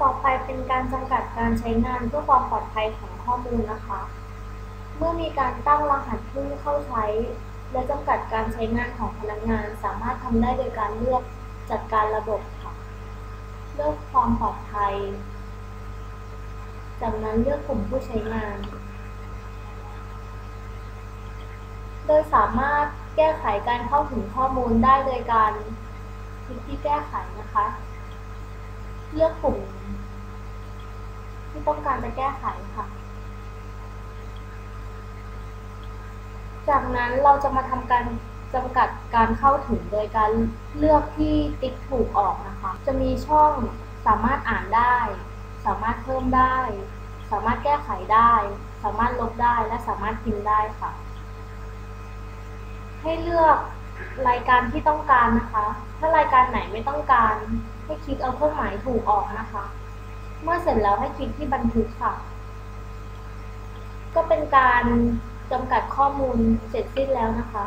ต่อไปเป็นการจำกัดการใช้งานเพื่อความปลอดภัยของข้อมูลนะคะ เมื่อมีการตั้งรหัสผู้เข้าใช้ และจำกัดการใช้งานของพนักงาน สามารถทำได้โดยการเลือกจัดการระบบค่ะ เลือกความปลอดภัย จากนั้นเลือกกลุ่มผู้ใช้งาน โดยสามารถแก้ไขการเข้าถึงข้อมูลได้โดยการคลิกที่แก้ไขนะคะ เลือกกลุ่ม ที่ต้องการจะแก้ไขค่ะ จากนั้นเราจะมาทำการจำกัดการเข้าถึงโดยการเลือกที่ติ๊กถูกออกนะคะ จะมีช่องสามารถอ่านได้ สามารถเพิ่มได้ สามารถแก้ไขได้ สามารถลบได้และสามารถพิมพ์ได้ค่ะ ให้เลือกรายการที่ต้องการนะคะ ถ้ารายการไหนไม่ต้องการ ให้คลิกเอาเครื่องหมายถูกออกนะคะ เมื่อเสร็จแล้วให้คลิกที่บันทึกค่ะ ก็เป็นการจำกัดข้อมูลเสร็จสิ้นแล้วนะคะ